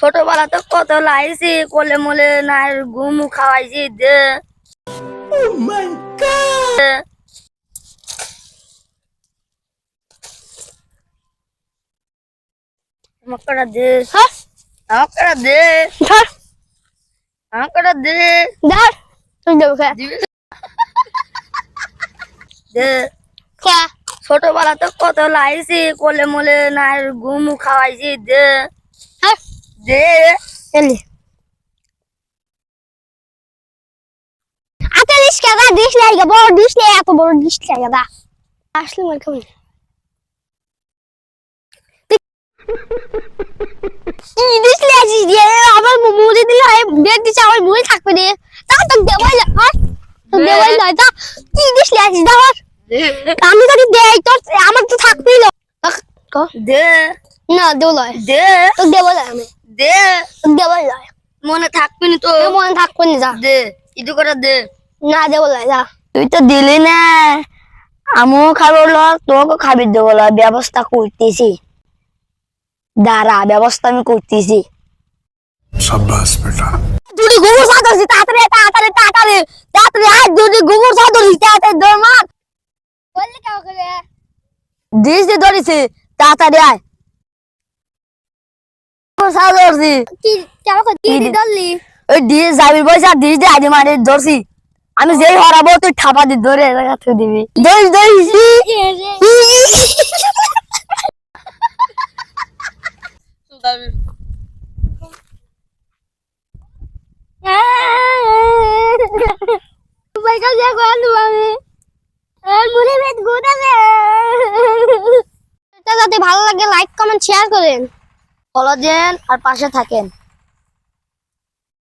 ছোটবেলা তো কত লাইছি কোলে মোলে না ঘুমু খাওয়াইছি দে। দে। আমাকে দে। আমাকে দে। আমাকে দে। ধর। তুই দেবো কে দে। কে ছোটবেলা তো কত লাইছি কোলে মোলে না ঘুমু খাওয়াইছি দে। হ্যাঁ দে এলি। আতে ডিশ কেদা ডিশ লাগে বড় ডিশ নেই এত বড় ডিশ লাগে দা আসলে মার খাবি কি ডিশ লাগিস দিয়ে আমার মুড়ি দিলে হয় বেড দিছে আমার মুড়ি থাকবে রে তা তো দেওয়াই হয়? তো দেওয়াই নয় তা লাগিস দা আমি যদি দেই তোর আমার তো থাকবেই না দে না দেও লয়। দে। তো দেবো আমি। দে। লয় মনে থাকবি না তো। মনে থাকবি না যা। দে ইদু করে দে। না দেবো লয় যা। তুই তো দিলি না। আমু খাব ল তোকে খাবি দেবো লয় ব্যবস্থা করতেছি। দাঁড়া ব্যবস্থা আমি করতেছি। সাব্বাস বেটা। তাড়াতাড়ি তাড়াতাড়ি তাড়াতাড়ি। তাড়াতাড়ি আজ দুটি গোবর সাদরছি তাড়াতাড়ি দৌড় মার। বললি দিস তাড়াতাড়ি আয়। ধরছি কি কেমন দিদি দললি ওই দিস যাবি পয়সা দিস দিয়ে আজ মারি ধরছি আমি যেই হরাবো তুই ঠাপা দিয়ে ধরে দিবি ধরিস ধরিস ভালো লাগে লাইক কমেন্ট শেয়ার করেন ফলো দেন আর পাশে থাকেন।